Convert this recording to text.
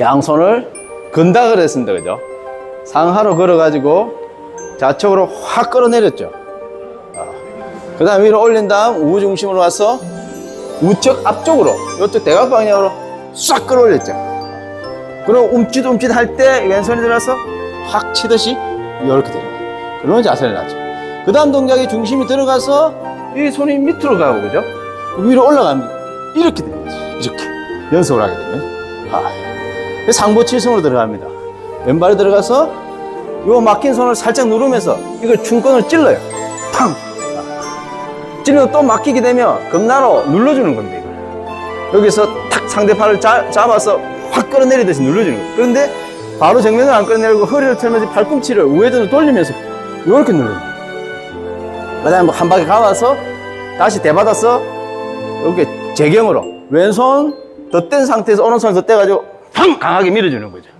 양손을 건다 그랬습니다. 그죠? 상하로 걸어가지고 좌측으로 확 끌어내렸죠. 그 다음 위로 올린 다음 우중심으로 와서 우측 앞쪽으로 이쪽 대각 방향으로 싹 끌어올렸죠. 그리고 움찔움찔 할 때 왼손이 들어서 확 치듯이 이렇게 거예요. 그런 자세를 놔죠. 그 다음 동작이 중심이 들어가서 이 손이 밑으로 가고 그죠? 위로 올라갑니다. 이렇게 거죠. 이렇게 연속을 하게 되면 아, 상부 칠성으로 들어갑니다. 왼발이 들어가서 요 막힌 손을 살짝 누르면서 이걸 충권을 찔러요. 탕! 찔러서 또 막히게 되면 금나로 눌러주는 겁니다. 이걸. 여기서 탁 상대 팔을 자- 잡아서 확 끌어내리듯이 눌러주는 거예요. 그런데 바로 정면을 안 끌어내리고 허리를 틀면서 팔꿈치를 우회전으로 돌리면서 이렇게 눌러요. 그 다음에 한 바퀴 감아서 다시 대받아서 이렇게 제경으로 왼손 덧댄 상태에서 오른손 덧대가지고 팡! 강하게 밀어주는 거죠.